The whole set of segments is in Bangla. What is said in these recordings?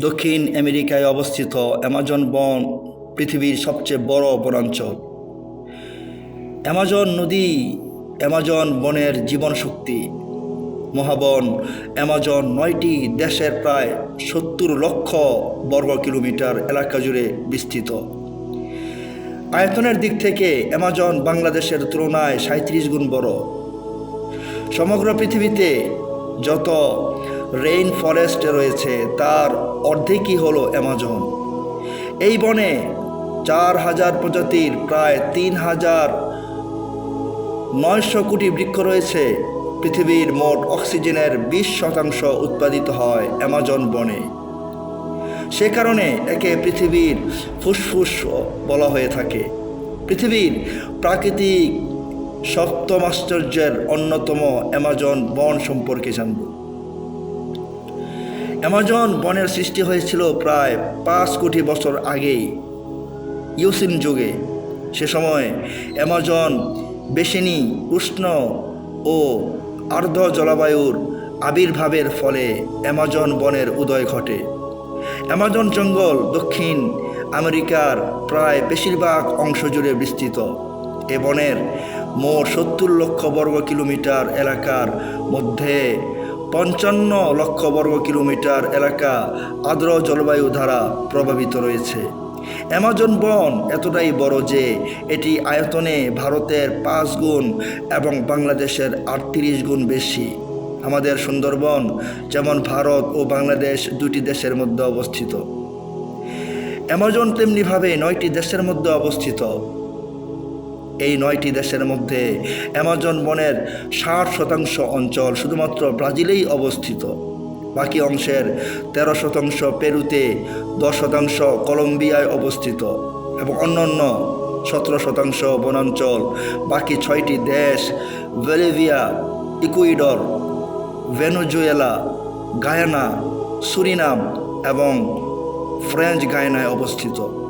দক্ষিণ আমেরিকায় অবস্থিত অ্যামাজন বন পৃথিবীর সবচেয়ে বড় বনাঞ্চল। অ্যামাজন নদী অ্যামাজন বনের জীবন শক্তি মহাবন অ্যামাজন নয়টি দেশের প্রায় সত্তর লক্ষ বর্গ কিলোমিটার এলাকা জুড়ে বিস্তৃত। আয়তনের দিক থেকে অ্যামাজন বাংলাদেশের তুলনায় সাঁত্রিশ গুণ বড়। সমগ্র পৃথিবীতে যত রেইন ফরেস্ট রয়েছে, তার অর্ধেকই হলো অ্যামাজন। এই বনে চার হাজার প্রজাতির প্রায় তিন হাজার নয়শো কোটি বৃক্ষ রয়েছে। পৃথিবীর মোট অক্সিজেনের বিশ শতাংশ উৎপাদিত হয় অ্যামাজন বনে। সে কারণে একে পৃথিবীর ফুসফুস বলা হয়ে থাকে। পৃথিবীর প্রাকৃতিক সপ্তম আশ্চর্যের অন্যতম অ্যামাজন বন সম্পর্কে জানব। অ্যামাজন বনের সৃষ্টি হয়েছিল প্রায় পাঁচ কোটি বছর আগেই। ইউসিন যুগে। সে সময় অ্যামাজন বেশিনি, উষ্ণ ও আর্দ্র জলবায়ুর আবির্ভাবের ফলে অ্যামাজন বনের উদয় ঘটে। অ্যামাজন জঙ্গল দক্ষিণ আমেরিকার প্রায় বেশিরভাগ অংশ জুড়ে বিস্তৃত। এ বনের মোট সত্তর লক্ষ বর্গ কিলোমিটার এলাকার মধ্যে পঞ্চান্ন লক্ষ বর্গ কিলোমিটার এলাকা আর্দ্র জলবায়ু দ্বারা প্রভাবিত রয়েছে। অ্যামাজন বন এতটাই বড় যে এটি আয়তনে ভারতের পাঁচ গুণ এবং বাংলাদেশের আটত্রিশ গুণ বেশি। আমাদের সুন্দরবন, যেমন ভারত ও বাংলাদেশ দুটি দেশের মধ্যে অবস্থিত। অ্যামাজন তেমনিভাবে নয়টি দেশের মধ্যে অবস্থিত। এই নয়টি দেশের মধ্যে অ্যামাজন বনের ষাট শতাংশ অঞ্চল শুধুমাত্র ব্রাজিলেই অবস্থিত। বাকি অংশের তেরো শতাংশ পেরুতে, দশ শতাংশ কলম্বিয়ায় অবস্থিত এবং অন্যান্য সতেরো শতাংশ বনাঞ্চল। বাকি ছয়টি দেশ, Bolivia, Ecuador, Venezuela, Guyana, Suriname এবং ফ্রেঞ্চ গায়নায় অবস্থিত।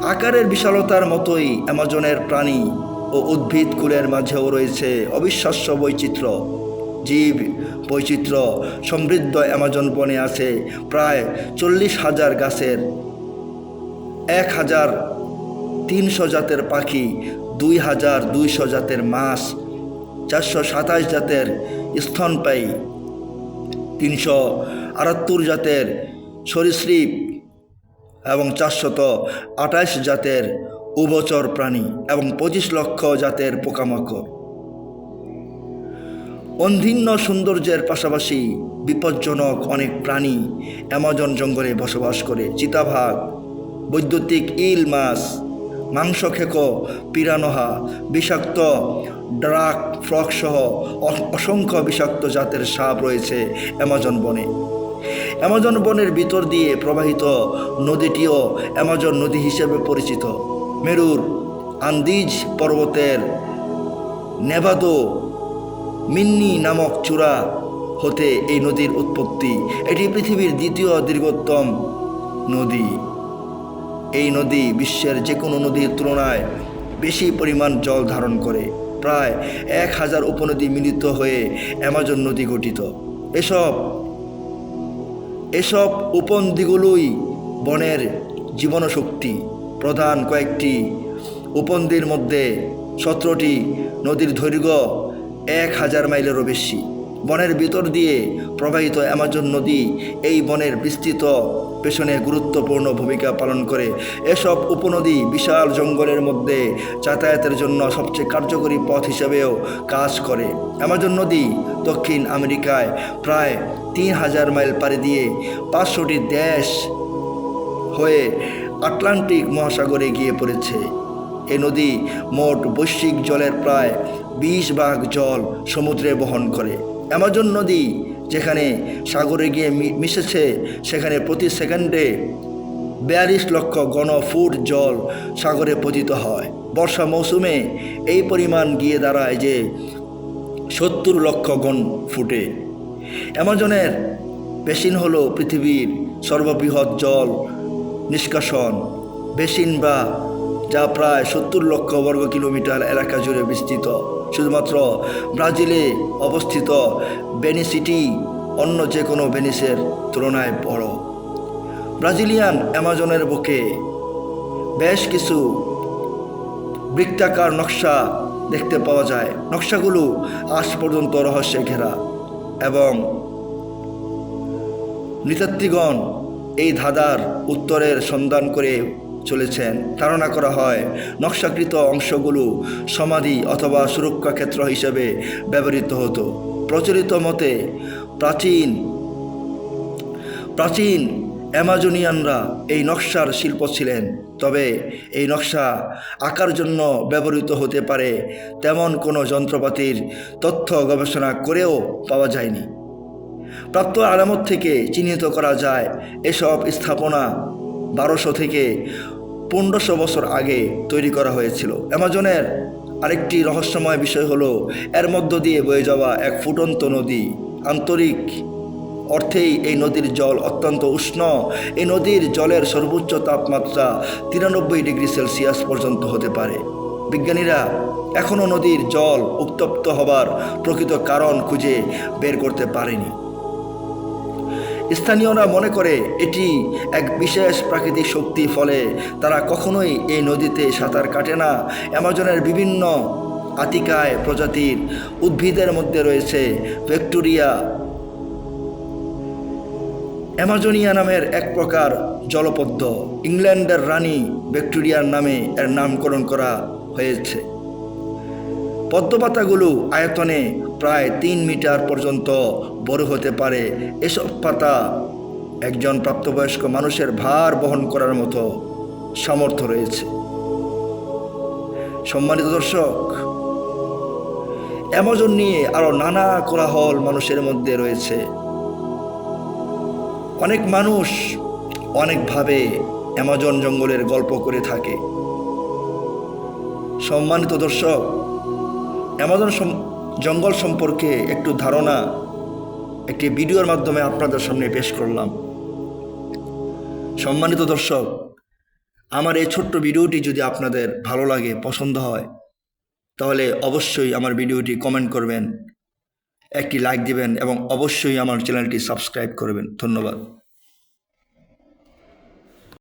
আকারের বিশালতার মতোই অ্যামাজনের প্রাণী ও উদ্ভিদ কুলের মাঝেও রয়েছে অবিশ্বাস্য বৈচিত্র্য। জীব বৈচিত্র্য সমৃদ্ধ অ্যামাজন বনে আছে প্রায় চল্লিশ হাজার গাছের, এক হাজার তিনশো জাতের পাখি, দুই হাজার দুইশো জাতের মাছ, চারশো সাতাশ জাতের স্তনপায়ী, তিনশো আটাত্তর জাতের সরীসৃপ এবং চারশত আঠাশ জাতের উভচর প্রাণী এবং পঁচিশ লক্ষ জাতের পোকামাকড়। অন্ধিন্ন সৌন্দর্যের পাশাপাশি বিপজ্জনক অনেক প্রাণী অ্যামাজন জঙ্গলে বসবাস করে। চিতাভাগ বৈদ্যুতিক ইল মাছ মাংস খেকো পিরানোহা, বিষাক্ত ড্রাক ফ্রক সহ অসংখ্য বিষাক্ত জাতের সাপ রয়েছে অ্যামাজন বনে। অ্যামাজন বনের ভিতর দিয়ে প্রবাহিত নদীটিও অ্যামাজন নদী হিসেবে পরিচিত। মেরুর আন্দিজ পর্বতের নেভাদো মিন্নি নামক চূড়া হতে এই নদীর উৎপত্তি। এটি পৃথিবীর দ্বিতীয় দীর্ঘতম নদী। এই নদী বিশ্বের যে কোনো নদীর তুলনায় বেশি পরিমাণ জল ধারণ করে। প্রায় এক হাজার উপনদী মিলিত হয়ে অ্যামাজন নদী গঠিত। এসব এসব উপন্দিগুলোই বনের জীবনশক্তি। প্রধান কয়েকটি উপন্দির মধ্যে সতেরোটি নদীর দৈর্ঘ্য এক হাজার মাইলেরও বেশি। বনের ভিতর দিয়ে প্রবাহিত অ্যামাজন নদী এই বনের বিস্তৃত পেছনে গুরুত্বপূর্ণ ভূমিকা পালন করে। এসব উপনদী বিশাল জঙ্গলের মধ্যে যাতায়াতের জন্য সবচেয়ে কার্যকরী পথ হিসেবেও কাজ করে। অ্যামাজন নদী দক্ষিণ আমেরিকায় প্রায় তিন হাজার মাইল পাড়ি দিয়ে পাঁচশোটি দেশ হয়ে আটলান্টিক মহাসাগরে গিয়ে পড়েছে। এ নদী মোট বৈশ্বিক জলের প্রায় বিশ ভাগ জল সমুদ্রে বহন করে। অ্যামাজন নদী, যেখানে সাগরে গিয়ে মিশেছে, সেখানে প্রতি সেকেন্ডে বিয়াল্লিশ লক্ষ ঘন ফুট জল সাগরে পতিত হয়। বর্ষা মৌসুমে এই পরিমাণ গিয়ে দাঁড়ায় যে সত্তর লক্ষ ঘন ফুটে। অ্যামাজনের বেসিন হল পৃথিবীর সর্ববৃহৎ জল নিষ্কাশন বেসিন বা যা প্রায় সত্তর লক্ষ বর্গ কিলোমিটার এলাকা জুড়ে বিস্তৃত। শুধুমাত্র ব্রাজিলে অবস্থিত বেনিসিটি অন্য যে কোনো ভেনিসের তুলনায় বড়। ব্রাজিলিয়ান অ্যামাজনের বুকে বেশ কিছু বৃত্তাকার নকশা দেখতে পাওয়া যায়। নকশাগুলো আজ পর্যন্ত রহস্যে ঘেরা এবং নৃতাত্ত্বিগণ এই ধাঁধার উত্তরের সন্ধান করে চলেছেন, ধারণা করা হয় নকশাকৃত অংশগুলো সমাধি অথবা সুরক্ষা ক্ষেত্র হিসেবে ব্যবহৃত হতো। প্রচলিত মতে প্রাচীন প্রাচীন অ্যামাজনিয়ানরা এই নকশার শিল্প ছিলেন, তবে এই নকশা আঁকার জন্য ব্যবহৃত হতে পারে তেমন কোনো যন্ত্রপাতির তথ্য গবেষণা করেও পাওয়া যায়নি। প্রাপ্ত আলামত থেকে চিহ্নিত করা যায়, এসব স্থাপনা বারোশো থেকে পনেরোশো বছর আগে তৈরি করা হয়েছিল। অ্যামাজনের আরেকটি রহস্যময় বিষয় হলো, এর মধ্য দিয়ে বয়ে যাওয়া এক ফুটন্ত নদী। আন্তরিক অর্থেই এই নদীর জল অত্যন্ত উষ্ণ। এই নদীর জলের সর্বোচ্চ তাপমাত্রা তিরানব্বই ডিগ্রি সেলসিয়াস পর্যন্ত হতে পারে। বিজ্ঞানীরা এখনও নদীর জল উত্তপ্ত হবার প্রকৃত কারণ খুঁজে বের করতে পারেনি। স্থানীয়রা মনে করে এটি এক বিশেষ প্রাকৃতিক শক্তি ফলে। তারা কখনোই এই নদীতে সাঁতার কাটে না। অ্যামাজনের বিভিন্ন আতিকায় প্রজাতির উদ্ভিদের মধ্যে রয়েছে ভিক্টোরিয়া। অ্যামাজনিয়া নামের এক প্রকার জলপদ্ম। ইংল্যান্ডের রানী ভিক্টোরিয়ার নামে এর নামকরণ করা হয়েছে। পদ্মপাতাগুলো আয়তনে প্রায় তিন মিটার পর্যন্ত বড় হতে পারে। এসব পাতা একজন প্রাপ্তবয়স্ক মানুষের ভার বহন করার মতো সামর্থ্য রয়েছে। সম্মানিত দর্শক, অ্যামাজন নিয়ে আরও নানা কোলাহল মানুষের মধ্যে রয়েছে। অনেক মানুষ অনেকভাবে অ্যামাজন জঙ্গলের গল্প করে থাকে। সম্মানিত দর্শক, অ্যামাজন জঙ্গল সম্পর্কে একটু ধারণা একটি ভিডিওর মাধ্যমে আপনাদের সামনে পেশ করলাম। সম্মানিত দর্শক, আমার এই ছোট্ট ভিডিওটি যদি আপনাদের ভালো লাগে, পছন্দ হয়, তাহলে অবশ্যই আমার ভিডিওটি কমেন্ট করবেন, একটি লাইক দিবেন এবং অবশ্যই আমার চ্যানেলটি সাবস্ক্রাইব করবেন। ধন্যবাদ।